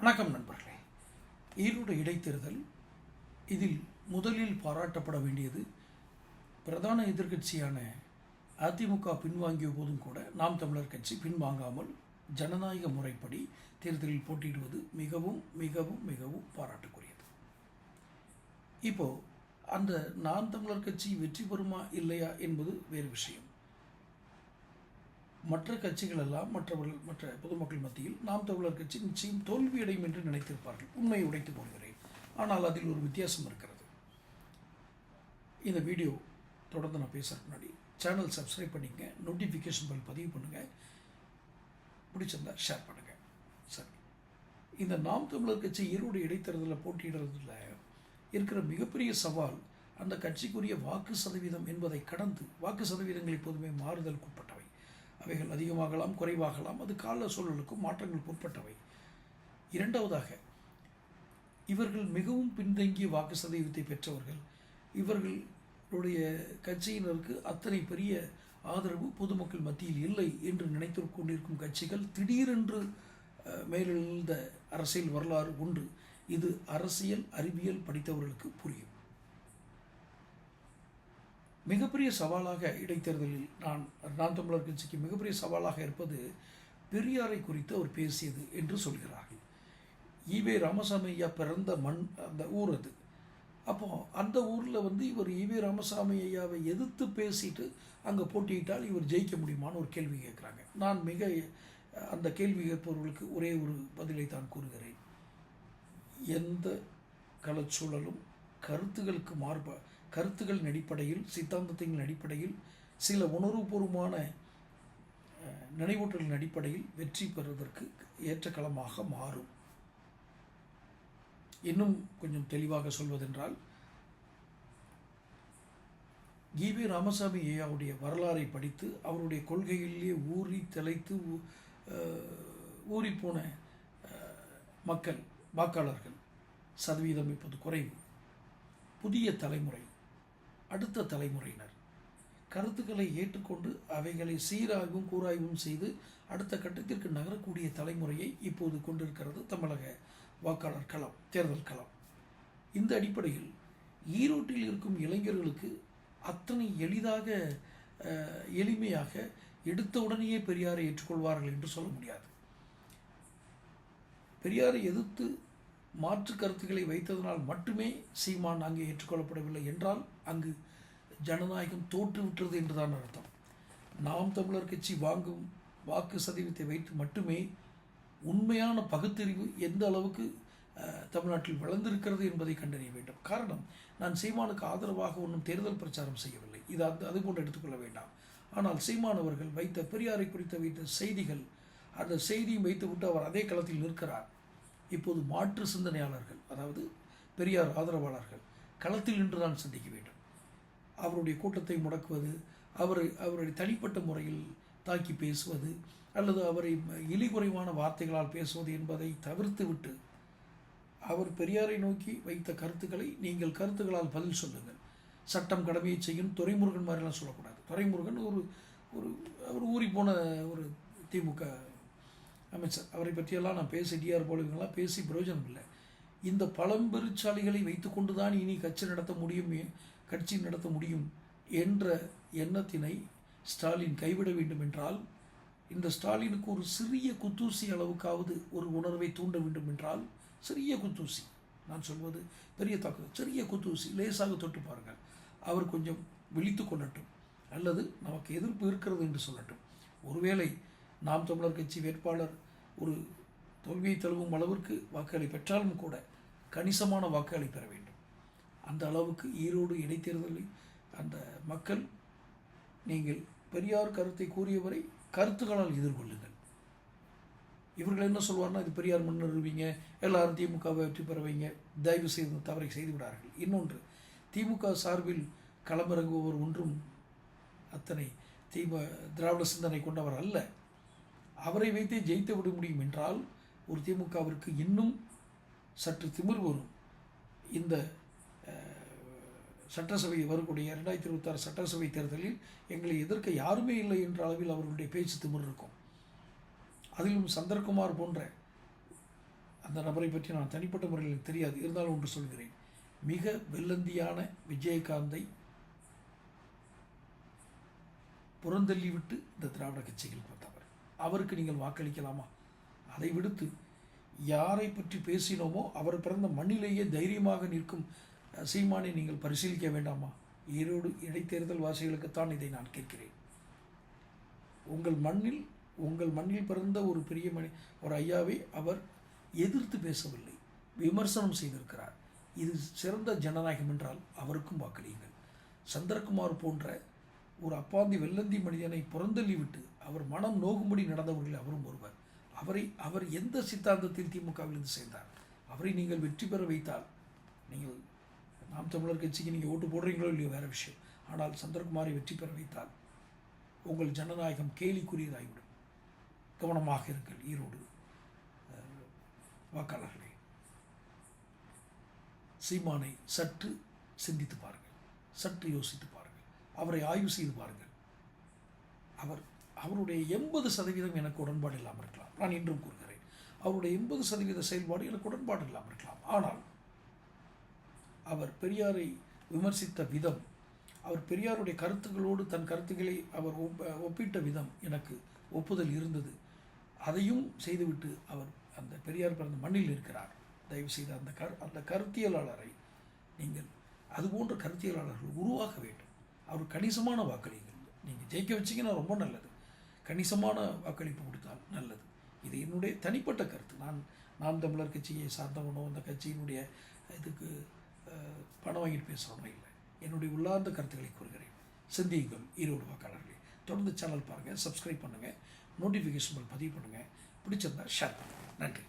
வணக்கம் நண்பர்களே. ஈரோடு இடைத்தேர்தல் இதில் முதலில் பாராட்டப்பட வேண்டியது பிரதான எதிர்க்கட்சியான அதிமுக பின்வாங்கிய போதும் கூட நாம் தமிழர் கட்சி பின்வாங்காமல் ஜனநாயக முறைப்படி தேர்தலில் போட்டியிடுவது மிகவும் மிகவும் மிகவும் பாராட்டுக்குரியது. இப்போது அந்த நாம் தமிழர் கட்சி வெற்றி பெறுமா இல்லையா என்பது வேறு விஷயம். மற்ற கட்சிகள் எல்லாம் மற்றவர்கள் மற்ற பொதுமக்கள் மத்தியில் நாம் தமிழர் கட்சி நிச்சயம் தோல்வியடையும் என்று நினைத்திருப்பார்கள். உண்மையை உடைத்து போடுகிறேன் ஆனால் அதில் ஒரு வித்தியாசம் இருக்கிறது. இந்த வீடியோ தொடர்ந்து நான் பேசுகிற முன்னாடி சேனல் சப்ஸ்கிரைப் பண்ணிக்கங்க. நோட்டிஃபிகேஷன் பெல் பதிவு பண்ணுங்கள் பிடிச்சிருந்தா ஷேர் பண்ணுங்கள் சரி. இந்த நாம் தமிழர் கட்சி ஈரோடு இடைத்தேர்தலில் போட்டியிடுறதுல இருக்கிற மிகப்பெரிய சவால் அந்த கட்சிக்குரிய வாக்கு சதவீதம் என்பதை கடந்து வாக்கு சதவீதங்கள் எப்போதுமே மாறுதலுக்குட்பட்டவை அவைகள் அதிகமாகலாம் குறைவாகலாம். அது கால சூழலுக்கும் மாற்றங்களுக்கு உட்பட்டவை இரண்டாவதாக இவர்கள் மிகவும் பின்தங்கிய வாக்கு சதவீதத்தை பெற்றவர்கள். இவர்களுடைய கட்சியினருக்கு அத்தனை பெரிய ஆதரவு பொதுமக்கள் மத்தியில் இல்லை என்று நினைத்து கொண்டிருக்கும் கட்சிகள் திடீரென்று மேலெழுந்த அரசியல் வரலாறு உண்டு இது அரசியல் அறிவியல் படித்தவர்களுக்கு புரியும். மிகப்பெரிய சவாலாக இடைத்தேர்தலில் நான் நான் தமிழர் கட்சிக்கு மிகப்பெரிய சவாலாக இருப்பது பெரியாரை குறித்து அவர் பேசியது என்று சொல்கிறார்கள். ஈவே ராமசாமி ஐயா பிறந்த மண் அந்த ஊர் அது. அப்போ அந்த ஊரில் வந்து இவர் ஈவே ராமசாமி ஐயாவை எதிர்த்து பேசிட்டு அங்கே போட்டியிட்டால் இவர் ஜெயிக்க முடியுமான்னு ஒரு கேள்வி கேட்குறாங்க. நான் மிக அந்த கேள்வி கேட்பவர்களுக்கு ஒரே ஒரு பதிலை தான் கூறுகிறேன். எந்த கலச்சூழலும் கருத்துகளுக்கு மாறுபா கருத்துக்களின் அடிப்படையில் சித்தாந்தத்தின் அடிப்படையில் சில உணர்வுபூர்வமான நினைவூட்டலின் அடிப்படையில் வெற்றி பெறுவதற்கு ஏற்ற களமாக மாறும். இன்னும் கொஞ்சம் தெளிவாக சொல்வதென்றால் ஈவி ராமசாமி ஐயாவுடைய வரலாறை படித்து அவருடைய கொள்கைகளிலே ஊறி திளைத்து ஊறிப்போன மக்கள் வாக்காளர்கள் சதவீதம் இப்போது குறைவு. புதிய தலைமுறை அடுத்த தலைமுறையினர். கருத்துக்களை ஏற்றுக்கொண்டு அவைகளை சீராய்வும் கூராய்வும் செய்து அடுத்த கட்டத்திற்கு நகரக்கூடிய தலைமுறையை இப்போது கொண்டிருக்கிறது தமிழக வாக்காளர் களம் தேர்தல் களம். இந்த அடிப்படையில் ஈரோட்டில் இருக்கும் இளைஞர்களுக்கு அத்தனை எளிதாக எளிமையாக எடுத்த உடனேயே பெரியாரை ஏற்றுக்கொள்வார்கள் என்று சொல்ல முடியாது. பெரியாரை எதிர்த்து மாற்று கருத்துக்களை வைத்ததனால் மட்டுமே சீமான் அங்கே ஏற்றுக்கொள்ளப்படவில்லை என்றால் அங்கு ஜனநாயகம் தோற்றுவிட்டது என்றுதான் அர்த்தம். நாம் தமிழர் கட்சி வாங்கும் வாக்கு சதவீதத்தை வைத்து மட்டுமே உண்மையான பகுத்தறிவு எந்த அளவுக்கு தமிழ்நாட்டில் வளர்ந்திருக்கிறது என்பதை கண்டறிய வேண்டும். காரணம் நான் சீமானுக்கு ஆதரவாக ஒன்றும் தேர்தல் பிரச்சாரம் செய்யவில்லை. இது அது அதுபோன்று எடுத்துக்கொள்ள வேண்டாம். ஆனால் சீமான் அவர்கள் வைத்த பெரியாரை குறித்து வைத்த செய்திகள் அந்த செய்தியும் வைத்துவிட்டு அவர் அதே களத்தில் நிற்கிறார். இப்போது மாற்று சிந்தனையாளர்கள் அதாவது பெரியார் ஆதரவாளர்கள் களத்தில் நின்று தான் சந்திக்க வேண்டும். அவருடைய கூட்டத்தை முடக்குவது அவர் அவருடைய தனிப்பட்ட முறையில் தாக்கி பேசுவது அல்லது அவரை இழிகுறைவான வார்த்தைகளால் பேசுவது என்பதை தவிர்த்துவிட்டு அவர் பெரியாரை நோக்கி வைத்த கருத்துக்களை நீங்கள் கருத்துக்களால் பதில் சொல்லுங்கள். சட்டம் கடமையை செய்யும் துறைமுருகன் மாதிரிலாம் சொல்லக்கூடாது. துறைமுருகன் ஒரு ஒரு ஒரு ஊறி போன ஒரு திமுக அமைச்சர். அவரை பற்றியெல்லாம் நான் பேசி டிஆர் போலவங்களாம் பேசி பிரயோஜனம் இல்லை. இந்த பழம்பெருச்சாலிகளை வைத்துக்கொண்டு தான் இனி கட்சி நடத்த முடியும் கட்சி நடத்த முடியும் என்ற எண்ணத்தினை ஸ்டாலின் கைவிட வேண்டும் என்றால் இந்த ஸ்டாலினுக்கு ஒரு சிறிய குத்தூசி அளவுக்காவது ஒரு உணர்வை தூண்ட வேண்டும் என்றால் சிறிய குத்தூசி நான் சொல்வது பெரிய தாக்குதல் சிறிய குத்தூசி லேசாக தொட்டு பாருங்கள். அவர் கொஞ்சம் விழித்து கொள்ளட்டும். அல்லது நமக்கு எதிர்ப்பு இருக்கிறது என்று சொல்லட்டும். ஒருவேளை நாம் தமிழர் கட்சி வேட்பாளர் ஒரு தோல்வியை தழுவும் அளவிற்கு வாக்குகளை பெற்றாலும் கூட கணிசமான வாக்குகளை பெற வேண்டும். அந்த அளவுக்கு ஈரோடு இடைத்தேர்தலில் அந்த மக்கள் நீங்கள் பெரியார் கருத்தை கூறியவரை கருத்துக்களால் எதிர்கொள்ளுங்கள். இவர்கள் என்ன சொல்வார்னா இது பெரியார் முன்னிறுவீங்க எல்லாரும் திமுகவை வெற்றி பெற வைங்க தயவு செய்து தவறை செய்து விடார்கள். இன்னொன்று திமுக சார்பில் களமிறங்குபவர் ஒன்றும் அத்தனை தீம திராவிட சிந்தனை கொண்டவர் அல்ல. அவரை வைத்தே ஜெயித்து விட முடியும் என்றால் ஒரு திமுகவிற்கு இன்னும் சற்று திமிர் வரும். இந்த சட்டசபை வரக்கூடிய ரெண்டாயிரத்தி இருபத்தாறு சட்டசபை தேர்தலில் எங்களை எதிர்க்க யாருமே இல்லை என்ற அளவில் அவர்களுடைய பேச்சு திமிர் இருக்கும் அதிலும் சந்திரகுமார் போன்ற அந்த நபரை பற்றி நான் தனிப்பட்ட முறையில் தெரியாது. இருந்தாலும் ஒன்று சொல்கிறேன். மிக வெள்ளந்தியான விஜயகாந்தை புறந்தள்ளி விட்டு இந்த திராவிட கட்சிகள் பார்த்தவர். அவருக்கு நீங்கள் வாக்களிக்கலாமா? அதை விடுத்து யாரை பற்றி பேசினோமோ அவர் பிறந்த மண்ணிலேயே தைரியமாக நிற்கும் சீமானை நீங்கள் பரிசீலிக்க வேண்டாமா? ஈரோடு இடைத்தேர்தல் வாசிகளுக்குத்தான் இதை நான் கேட்கிறேன். உங்கள் மண்ணில் உங்கள் மண்ணில் பிறந்த ஒரு பெரிய மணி ஒரு ஐயாவை அவர் எதிர்த்து பேசவில்லை. விமர்சனம் செய்திருக்கிறார். இது சிறந்த ஜனநாயகம் என்றால் அவருக்கும் வாக்களியுங்கள். சந்திரகுமார் போன்ற ஒரு அப்பாந்தி வெள்ளந்தி மனிதனை புறந்தள்ளி விட்டு அவர் மனம் நோகும்படி நடந்தவர்கள் அவரும் ஒருவர். அவரை அவர் எந்த சித்தாந்தத்தில் திமுகவிலிருந்து சேர்ந்தார்? அவரை நீங்கள் வெற்றி பெற வைத்தால் நீங்கள் நாம் தமிழர் கட்சிக்கு நீங்கள் ஓட்டு போடுறீங்களோ இல்லையோ வேறு விஷயம். ஆனால் சந்திரகுமாரை வெற்றி பெற வைத்தால் உங்கள் ஜனநாயகம் கேலிக்குரியதாகிவிடும். கவனமாக இருங்கள் ஈரோடு வாக்காளர்களே. சீமானை சற்று சிந்தித்து பாருங்கள் சற்று யோசித்து பாருங்கள் அவரை ஆய்வு செய்து பாருங்கள். அவர் அவருடைய எண்பது சதவீதம் எனக்கு உடன்பாடு இல்லாமல் இருக்கலாம். நான் இன்றும் கூறுகிறேன் அவருடைய எண்பது சதவீத செயல்பாடு எனக்கு உடன்பாடு இல்லாமல் இருக்கலாம். ஆனால் அவர் பெரியாரை விமர்சித்த விதம் அவர் பெரியாருடைய கருத்துக்களோடு தன் கருத்துக்களை அவர் ஒப்ப- ஒப்பிட்ட விதம் எனக்கு ஒப்புதல் இருந்தது. அதையும் செய்துவிட்டு அவர் அந்த பெரியார் பிறந்த மண்ணில் இருக்கிறார். தயவு செய்து அந்த கரு அந்த கருத்தியலாளரை நீங்கள் அதுபோன்ற கருத்தியலாளர்கள் உருவாக்க வேண்டும். அவர் கணிசமான வாக்களிங்கள் நீங்கள் ஜெயிக்க வச்சீங்கன்னா ரொம்ப நல்லது. கணிசமான வாக்களிப்பு கொடுத்தால் நல்லது. இது என்னுடைய தனிப்பட்ட கருத்து. நான் நான் தமிழர் கட்சியை சார்ந்தவனோ அந்த கட்சியினுடைய இதுக்கு பணம் வாங்கிட்டு பேசுகிறவனோ இல்லை? என்னுடைய உள்ளார்ந்த கருத்துக்களை கூறுகிறேன். சிந்தியுங்கள் ஈரோடு வாக்காளர்களே. தொடர்ந்து சேனல் பாருங்கள் சப்ஸ்கிரைப் பண்ணுங்கள் நோட்டிஃபிகேஷன் பதிவு பண்ணுங்கள் பிடிச்சிருந்தா ஷேர் பண்ணுங்கள் நன்றி.